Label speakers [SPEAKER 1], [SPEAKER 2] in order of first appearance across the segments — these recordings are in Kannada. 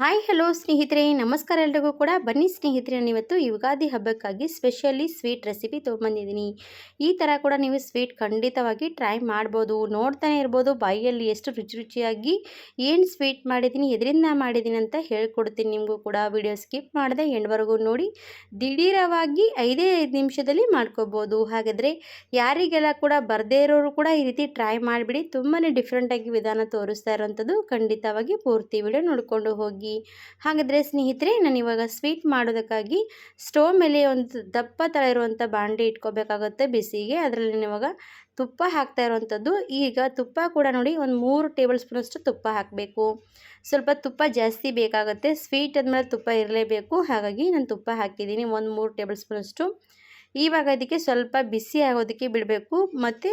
[SPEAKER 1] ಹಾಯ್ ಹಲೋ ಸ್ನೇಹಿತರೆ. ನಮಸ್ಕಾರ ಎಲ್ರಿಗೂ ಕೂಡ. ಬನ್ನಿ ಸ್ನೇಹಿತರೆ ನಾನು ಇವತ್ತು ಯುಗಾದಿ ಹಬ್ಬಕ್ಕಾಗಿ ಸ್ಪೆಷಲಿ ಸ್ವೀಟ್ ರೆಸಿಪಿ ತೊಗೊಂಬಂದಿದ್ದೀನಿ ಈ ಥರ ಕೂಡ ನೀವು ಸ್ವೀಟ್ ಖಂಡಿತವಾಗಿ ಟ್ರೈ ಮಾಡ್ಬೋದು. ನೋಡ್ತಾನೆ ಇರ್ಬೋದು. ಬಾಯಿಯಲ್ಲಿ ಎಷ್ಟು ರುಚಿ ರುಚಿಯಾಗಿ ಏನು ಸ್ವೀಟ್ ಮಾಡಿದ್ದೀನಿ, ಎದರಿಂದ ಮಾಡಿದ್ದೀನಿ ಅಂತ ಹೇಳ್ಕೊಡ್ತೀನಿ ನಿಮಗೂ ಕೂಡ. ವಿಡಿಯೋ ಸ್ಕಿಪ್ ಮಾಡಿದೆ ಎಂಡ್ವರೆಗೂ ನೋಡಿ. ದಿಢೀರವಾಗಿ ಐದೇ ಐದು ನಿಮಿಷದಲ್ಲಿ ಮಾಡ್ಕೋಬೋದು. ಹಾಗಾದರೆ ಯಾರಿಗೆಲ್ಲ ಕೂಡ ಬರದೇ ಇರೋರು ಕೂಡ ಈ ರೀತಿ ಟ್ರೈ ಮಾಡಿಬಿಡಿ. ತುಂಬಾ ಡಿಫ್ರೆಂಟಾಗಿ ವಿಧಾನ ತೋರಿಸ್ತಾ ಇರೋವಂಥದ್ದು ಖಂಡಿತವಾಗಿ ಪೂರ್ತಿ ವಿಡಿಯೋ ನೋಡಿಕೊಂಡು ಹೋಗಿ. ಹಾಗಾದರೆ ಸ್ನೇಹಿತರೆ, ನಾನು ಇವಾಗ ಸ್ವೀಟ್ ಮಾಡೋದಕ್ಕಾಗಿ ಸ್ಟೋವ್ ಮೇಲೆ ಒಂದು ದಪ್ಪ ಥರ ಇರುವಂಥ ಬಾಂಡೆ ಇಟ್ಕೋಬೇಕಾಗುತ್ತೆ ಬಿಸಿಗೆ. ಅದರಲ್ಲಿ ಇವಾಗ ತುಪ್ಪ ಹಾಕ್ತಾ ಇರುವಂಥದ್ದು ಈಗ ತುಪ್ಪ ಕೂಡ ನೋಡಿ ಒಂದು ಮೂರು ಟೇಬಲ್ ಸ್ಪೂನಷ್ಟು ತುಪ್ಪ ಹಾಕಬೇಕು. ಸ್ವಲ್ಪ ತುಪ್ಪ ಜಾಸ್ತಿ ಬೇಕಾಗುತ್ತೆ. ಸ್ವೀಟ್ ಮೇಲೆ ತುಪ್ಪ ಇರಲೇಬೇಕು. ಹಾಗಾಗಿ ನಾನು ತುಪ್ಪ ಹಾಕಿದ್ದೀನಿ. ಒಂದು ಮೂರು ಟೇಬಲ್ ಸ್ಪೂನಷ್ಟು ಇವಾಗ ಅದಕ್ಕೆ ಸ್ವಲ್ಪ ಬಿಸಿ ಆಗೋದಕ್ಕೆ ಬಿಡಬೇಕು. ಮತ್ತು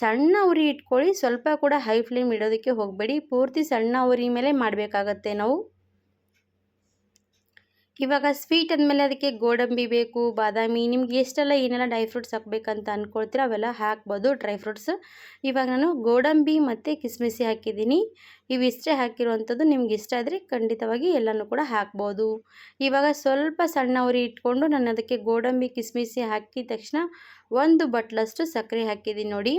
[SPEAKER 1] ಸಣ್ಣ ಉರಿ ಇಟ್ಕೊಳ್ಳಿ. ಸ್ವಲ್ಪ ಕೂಡ ಹೈ ಫ್ಲೇಮ್ ಇಡೋದಕ್ಕೆ ಹೋಗಬೇಡಿ. ಪೂರ್ತಿ ಸಣ್ಣ ಉರಿ ಮೇಲೆ ಮಾಡಬೇಕಾಗತ್ತೆ ನಾವು. ಇವಾಗ ಸ್ವೀಟ್ ಅಂದಮೇಲೆ ಅದಕ್ಕೆ ಗೋಡಂಬಿ ಬೇಕು, ಬಾದಾಮಿ, ನಿಮ್ಗೆ ಎಷ್ಟೆಲ್ಲ ಏನೆಲ್ಲ ಡ್ರೈ ಫ್ರೂಟ್ಸ್ ಹಾಕಬೇಕಂತ ಅಂದ್ಕೊಳ್ತೀರ ಅವೆಲ್ಲ ಹಾಕ್ಬೋದು ಡ್ರೈ ಫ್ರೂಟ್ಸ್ ಇವಾಗ ನಾನು ಗೋಡಂಬಿ ಮತ್ತು ಕಿಸ್ಮಿಸಿ ಹಾಕಿದ್ದೀನಿ. ಇವಿಷ್ಟೇ ಹಾಕಿರುವಂಥದ್ದು ನಿಮ್ಗೆ ಇಷ್ಟ ಆದರೆ ಖಂಡಿತವಾಗಿ ಎಲ್ಲನೂ ಕೂಡ ಹಾಕ್ಬೋದು. ಇವಾಗ ಸ್ವಲ್ಪ ಸಣ್ಣ ಉರಿ ಇಟ್ಕೊಂಡು ನಾನು ಅದಕ್ಕೆ ಗೋಡಂಬಿ, ಕಿಸ್ಮಿಸಿ ಹಾಕಿದ ತಕ್ಷಣ ಒಂದು ಬಟ್ಲಷ್ಟು ಸಕ್ಕರೆ ಹಾಕಿದ್ದೀನಿ ನೋಡಿ.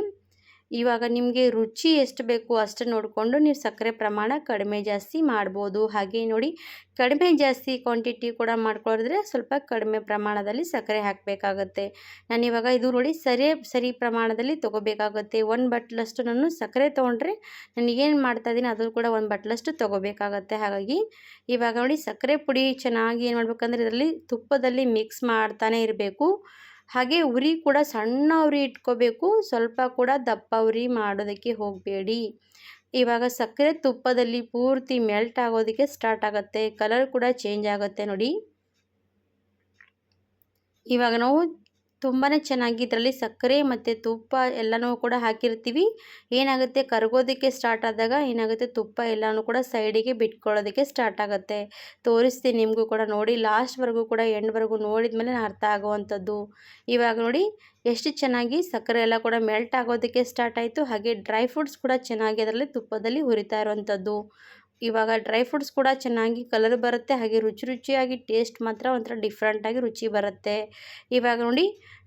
[SPEAKER 1] ಇವಾಗ ನಿಮಗೆ ರುಚಿ ಎಷ್ಟು ಬೇಕು ಅಷ್ಟು ನೋಡಿಕೊಂಡು ನೀವು ಸಕ್ಕರೆ ಪ್ರಮಾಣ ಕಡಿಮೆ ಜಾಸ್ತಿ ಮಾಡ್ಬೋದು. ಹಾಗೆ ನೋಡಿ, ಕಡಿಮೆ ಜಾಸ್ತಿ ಕ್ವಾಂಟಿಟಿ ಕೂಡ ಮಾಡ್ಕೊಳಿದ್ರೆ ಸ್ವಲ್ಪ ಕಡಿಮೆ ಪ್ರಮಾಣದಲ್ಲಿ ಸಕ್ಕರೆ ಹಾಕಬೇಕಾಗತ್ತೆ. ಇವಾಗ ಇದು ನೋಡಿ ಸರಿ ಸರಿ ಪ್ರಮಾಣದಲ್ಲಿ ತೊಗೋಬೇಕಾಗುತ್ತೆ. ಒಂದು ಬಟ್ಲಷ್ಟು ನಾನು ಸಕ್ಕರೆ ತೊಗೊಂಡ್ರೆ ನನಗೇನು ಮಾಡ್ತಾ ಇದ್ದೀನಿ, ಅದು ಕೂಡ ಒಂದು ಬಟ್ಲಷ್ಟು ತೊಗೋಬೇಕಾಗತ್ತೆ. ಹಾಗಾಗಿ ಇವಾಗ ನೋಡಿ ಸಕ್ಕರೆ ಪುಡಿ ಚೆನ್ನಾಗಿ ಏನು ಮಾಡ್ಬೇಕಂದ್ರೆ ಇದರಲ್ಲಿ ತುಪ್ಪದಲ್ಲಿ ಮಿಕ್ಸ್ ಮಾಡ್ತಾನೆ ಇರಬೇಕು. ಹಾಗೆ ಉರಿ ಕೂಡ ಸಣ್ಣ ಉರಿ ಇಟ್ಕೋಬೇಕು, ಸ್ವಲ್ಪ ಕೂಡ ದಪ್ಪ ಉರಿ ಮಾಡೋದಕ್ಕೆ ಹೋಗಬೇಡಿ. ಇವಾಗ ಸಕ್ಕರೆ ತುಪ್ಪದಲ್ಲಿ ಪೂರ್ತಿ ಮೆಲ್ಟ್ ಆಗೋದಕ್ಕೆ ಸ್ಟಾರ್ಟ್ ಆಗುತ್ತೆ ಕಲರ್ ಕೂಡ ಚೇಂಜ್ ಆಗುತ್ತೆ ನೋಡಿ. ಇವಾಗ ನಾವು ತುಂಬಾ ಚೆನ್ನಾಗಿ ಇದರಲ್ಲಿ ಸಕ್ಕರೆ ಮತ್ತು ತುಪ್ಪ ಎಲ್ಲನೂ ಕೂಡ ಹಾಕಿರ್ತೀವಿ. ಏನಾಗುತ್ತೆ? ಕರಗೋದಕ್ಕೆ ಸ್ಟಾರ್ಟ್ ಆದಾಗ ಏನಾಗುತ್ತೆ? ತುಪ್ಪ ಎಲ್ಲನೂ ಕೂಡ ಸೈಡಿಗೆ ಬಿಟ್ಕೊಳ್ಳೋದಕ್ಕೆ ಸ್ಟಾರ್ಟ್ ಆಗುತ್ತೆ. ತೋರಿಸ್ತೀನಿ ನಿಮಗೂ ಕೂಡ ನೋಡಿ. ಲಾಸ್ಟ್ವರೆಗೂ ಕೂಡ ಎಂಡ್ವರೆಗೂ ನೋಡಿದ ಮೇಲೆ ಅರ್ಥ ಆಗುವಂಥದ್ದು. ಇವಾಗ ನೋಡಿ, ಎಷ್ಟು ಚೆನ್ನಾಗಿ ಸಕ್ಕರೆ ಎಲ್ಲ ಕೂಡ ಮೆಲ್ಟ್ ಆಗೋದಕ್ಕೆ ಸ್ಟಾರ್ಟ್ ಆಯಿತು. ಹಾಗೆ ಡ್ರೈ ಫ್ರೂಟ್ಸ್ ಕೂಡ ಚೆನ್ನಾಗಿ ಅದರಲ್ಲಿ ತುಪ್ಪದಲ್ಲಿ ಹುರಿತಾ ಇರುವಂಥದ್ದು. ಇವಾಗ ಡ್ರೈ ಫ್ರೂಟ್ಸ್ ಕೂಡ ಚೆನ್ನಾಗಿ ಕಲರ್ ಬರುತ್ತೆ, ಹಾಗೆ ರುಚಿ ರುಚಿಯಾಗಿ ಟೇಸ್ಟ್ ಮಾತ್ರ ಒಂಥರ ಡಿಫ್ರೆಂಟಾಗಿ ರುಚಿ ಬರುತ್ತೆ. ಇವಾಗ ನೋಡಿ,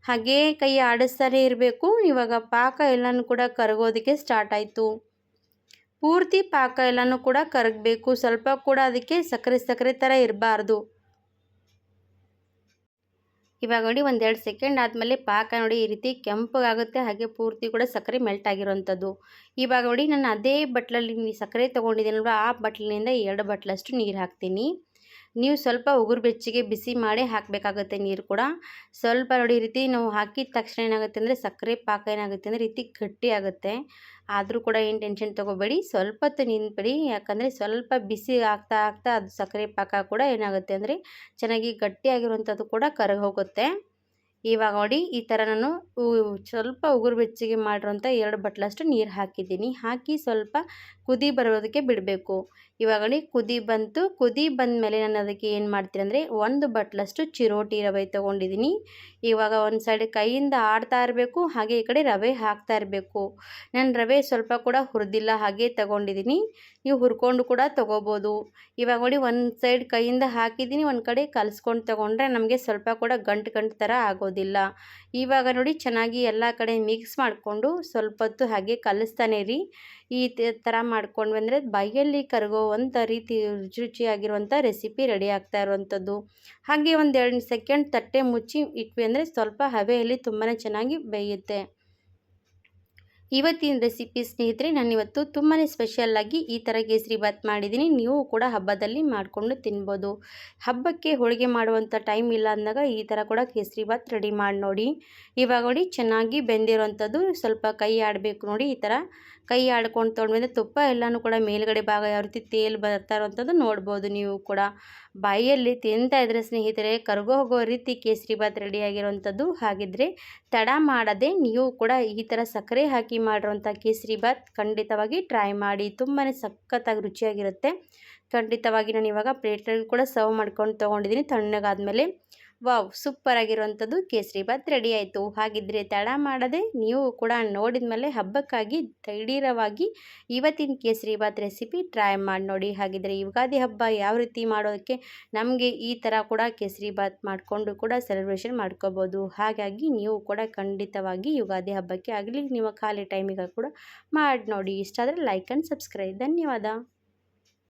[SPEAKER 1] ಹಾಗೇ ಕೈ ಆಡಿಸ್ತಾನೆ ಇರಬೇಕು. ಇವಾಗ ಪಾಕ ಎಲ್ಲನೂ ಕೂಡ ಕರಗೋದಕ್ಕೆ ಸ್ಟಾರ್ಟ್ ಆಯಿತು. ಪೂರ್ತಿ ಪಾಕ ಎಲ್ಲನೂ ಕೂಡ ಕರಗಬೇಕು. ಸ್ವಲ್ಪ ಕೂಡ ಅದಕ್ಕೆ ಸಕ್ಕರೆ ಸಕ್ಕರೆ ಥರ ಇರಬಾರ್ದು. ಇವಾಗ ನೋಡಿ ಒಂದೆರಡು ಸೆಕೆಂಡ್ ಆದಮೇಲೆ ಪಾಕ ನೋಡಿ ಈ ರೀತಿ ಕೆಂಪಗಾಗುತ್ತೆ, ಹಾಗೆ ಪೂರ್ತಿ ಕೂಡ ಸಕ್ಕರೆ ಮೆಲ್ಟ್ ಆಗಿರೋವಂಥದ್ದು ಇವಾಗ ನೋಡಿ ನಾನು ಅದೇ ಬಟ್ಲಲ್ಲಿ ಸಕ್ಕರೆ ತೊಗೊಂಡಿದ್ದೀನಲ್ವ ಆ ಬಟ್ಲಿನಿಂದ ಎರಡು ಬಟ್ಲಷ್ಟು ನೀರು ಹಾಕ್ತೀನಿ. ನೀವು ಸ್ವಲ್ಪ ಉಗುರು ಬೆಚ್ಚಗೆ ಬಿಸಿ ಮಾಡಿ ಹಾಕಬೇಕಾಗುತ್ತೆ ನೀರು ಕೂಡ. ಸ್ವಲ್ಪ ನೋಡಿ ರೀತಿ ನಾವು ಹಾಕಿದ ತಕ್ಷಣ ಏನಾಗುತ್ತೆ ಅಂದರೆ ಸಕ್ಕರೆ ಪಾಕ ಏನಾಗುತ್ತೆ ಅಂದರೆ ರೀತಿ ಗಟ್ಟಿ ಆಗುತ್ತೆ. ಆದರೂ ಕೂಡ ಏನು ಟೆನ್ಷನ್ ತೊಗೋಬೇಡಿ. ಸ್ವಲ್ಪ ಹೊತ್ತು ನಿಂತ್ಬಿಡಿ. ಯಾಕಂದರೆ ಸ್ವಲ್ಪ ಬಿಸಿ ಆಗ್ತಾ ಆಗ್ತಾ ಅದು ಸಕ್ಕರೆ ಪಾಕ ಕೂಡ ಏನಾಗುತ್ತೆ ಅಂದರೆ ಚೆನ್ನಾಗಿ ಗಟ್ಟಿಯಾಗಿರುವಂಥದ್ದು ಕೂಡ ಕರಗಿ ಹೋಗುತ್ತೆ ಇವಾಗ ನೋಡಿ ಈ ಥರ ನಾನು ಸ್ವಲ್ಪ ಉಗುರು ಬೆಚ್ಚಗೆ ಮಾಡಿರೋಂಥ ಎರಡು ಬಟ್ಲಷ್ಟು ನೀರು ಹಾಕಿದ್ದೀನಿ. ಹಾಕಿ ಸ್ವಲ್ಪ ಕುದಿ ಬರೋದಕ್ಕೆ ಬಿಡಬೇಕು. ಇವಾಗ ನೋಡಿ ಕುದಿ ಬಂತು. ಕುದಿ ಬಂದ ಮೇಲೆ ನಾನು ಅದಕ್ಕೆ ಏನು ಮಾಡ್ತೀನಿ ಅಂದರೆ ಒಂದು ಬಟ್ಲಷ್ಟು ಚಿರೋಟಿ ರವೆ ತೊಗೊಂಡಿದ್ದೀನಿ. ಇವಾಗ ಒಂದು ಸೈಡ್ ಕೈಯಿಂದ ಆಡ್ತಾ ಇರಬೇಕು, ಹಾಗೆ ಈ ಕಡೆ ರವೆ ಹಾಕ್ತಾ ಇರಬೇಕು. ನಾನು ರವೆ ಸ್ವಲ್ಪ ಕೂಡ ಹುರಿದಿಲ್ಲ, ಹಾಗೆ ತಗೊಂಡಿದ್ದೀನಿ. ನೀವು ಹುರ್ಕೊಂಡು ಕೂಡ ತೊಗೋಬೋದು. ಇವಾಗ ನೋಡಿ ಒಂದು ಸೈಡ್ ಕೈಯಿಂದ ಹಾಕಿದ್ದೀನಿ, ಒಂದು ಕಡೆ ಕಲಿಸ್ಕೊಂಡು ತೊಗೊಂಡ್ರೆ ನಮಗೆ ಸ್ವಲ್ಪ ಕೂಡ ಗಂಟು ಗಂಟು ಥರ ಆಗೋದಿಲ್ಲ. ಇವಾಗ ನೋಡಿ ಚೆನ್ನಾಗಿ ಎಲ್ಲ ಕಡೆ ಮಿಕ್ಸ್ ಮಾಡಿಕೊಂಡು ಸ್ವಲ್ಪ ಹೊತ್ತು ಹಾಗೆ ಕಲಿಸ್ತಾನೆ ರೀ ಈ ಥರ ಮಾಡ್ಕೊಂಡು ಬಂದರೆ ಬಾಯಲ್ಲಿ ಕರಗೋವಂಥ ರೀತಿ ರುಚಿ ರುಚಿಯಾಗಿರುವಂಥ ರೆಸಿಪಿ ರೆಡಿ ಆಗ್ತಾ ಇರುವಂಥದ್ದು. ಹಾಗೆ ಒಂದು ಎರಡು ಸೆಕೆಂಡ್ ತಟ್ಟೆ ಮುಚ್ಚಿ ಇಟ್ವಿ ಅಂದರೆ ಸ್ವಲ್ಪ ಹವೆಯಲ್ಲಿ ತುಂಬಾ ಚೆನ್ನಾಗಿ ಬೇಯುತ್ತೆ. ಇವತ್ತಿನ ರೆಸಿಪಿ ಸ್ನೇಹಿತರೆ ನಾನಿವತ್ತು ತುಂಬಾ ಸ್ಪೆಷಲ್ಲಾಗಿ ಈ ಥರ ಕೇಸರಿ ಬಾತ್ ಮಾಡಿದ್ದೀನಿ ನೀವು ಕೂಡ ಹಬ್ಬದಲ್ಲಿ ಮಾಡಿಕೊಂಡು ತಿನ್ಬೋದು. ಹಬ್ಬಕ್ಕೆ ಹೋಳಿಗೆ ಮಾಡುವಂಥ ಟೈಮ್ ಇಲ್ಲ ಅಂದಾಗ ಈ ಥರ ಕೂಡ ಕೇಸರಿ ಬಾತ್ ರೆಡಿ ಮಾಡಿ ನೋಡಿ. ಇವಾಗ ನೋಡಿ ಚೆನ್ನಾಗಿ ಬೆಂದಿರೋವಂಥದ್ದು ಸ್ವಲ್ಪ ಕೈ ಆಡಬೇಕು ನೋಡಿ ಈ ಥರ ಕೈ ಆಡ್ಕೊಂಡು ತೊಗೊಂಡ್ಬಂದರೆ ತುಪ್ಪ ಎಲ್ಲನೂ ಕೂಡ ಮೇಲ್ಗಡೆ ಭಾಗ ಯಾವ ರೀತಿ ತೇಲ್ ಬರ್ತಾ ಇರೋವಂಥದ್ದು ನೋಡ್ಬೋದು ನೀವು ಕೂಡ. ಬಾಯಲ್ಲಿ ತಿಂತಾ ಇದ್ರೆ ಸ್ನೇಹಿತರೆ, ಕರ್ಗೋ ಹೋಗೋ ರೀತಿ ಕೇಸರಿ ಬಾತ್ ರೆಡಿಯಾಗಿರೋವಂಥದ್ದು ಹಾಗಿದ್ರೆ ತಡ ಮಾಡದೆ ನೀವು ಕೂಡ ಈ ಥರ ಸಕ್ಕರೆ ಹಾಕಿ ಮಾಡಿರೋಂಥ ಕೇಸರಿ ಬಾತ್ ಖಂಡಿತವಾಗಿ ಟ್ರೈ ಮಾಡಿ. ತುಂಬಾ ಸಖತ್ತಾಗಿ ರುಚಿಯಾಗಿರುತ್ತೆ. ಖಂಡಿತವಾಗಿ ನಾನು ಇವಾಗ ಪ್ಲೇಟಲ್ಲಿ ಕೂಡ ಸರ್ವ್ ಮಾಡ್ಕೊಂಡು ತೊಗೊಂಡಿದ್ದೀನಿ. ತಣ್ಣಗಾದ್ಮೇಲೆ ವಾವ್ ಸೂಪರ್ ಆಗಿರುವಂಥದ್ದು ಕೇಸರಿ ಬಾತ್ ರೆಡಿ ಆಯಿತು. ಹಾಗಿದ್ರೆ ತಡ ಮಾಡದೆ ನೀವು ಕೂಡ ನೋಡಿದ ಮೇಲೆ ಹಬ್ಬಕ್ಕಾಗಿ ದಿಢೀರವಾಗಿ ಇವತ್ತಿನ ಕೇಸರಿ ಬಾತ್ ರೆಸಿಪಿ ಟ್ರೈ ಮಾಡಿ ನೋಡಿ. ಹಾಗಿದ್ರೆ ಯುಗಾದಿ ಹಬ್ಬ ಯಾವ ರೀತಿ ಮಾಡೋದಕ್ಕೆ ನಮಗೆ ಈ ಥರ ಕೂಡ ಕೇಸರಿ ಬಾತ್ ಮಾಡಿಕೊಂಡು ಕೂಡ ಸೆಲೆಬ್ರೇಷನ್ ಮಾಡ್ಕೋಬೋದು. ಹಾಗಾಗಿ ನೀವು ಕೂಡ ಖಂಡಿತವಾಗಿ ಯುಗಾದಿ ಹಬ್ಬಕ್ಕೆ ಆಗಲಿ, ನಿಮ್ಮ ಖಾಲಿ ಟೈಮಿಗೆ ಕೂಡ ಮಾಡಿ ನೋಡಿ. ಇಷ್ಟ ಆದರೆ ಲೈಕ್ ಆ್ಯಂಡ್ ಸಬ್ಸ್ಕ್ರೈಬ್ ಧನ್ಯವಾದ.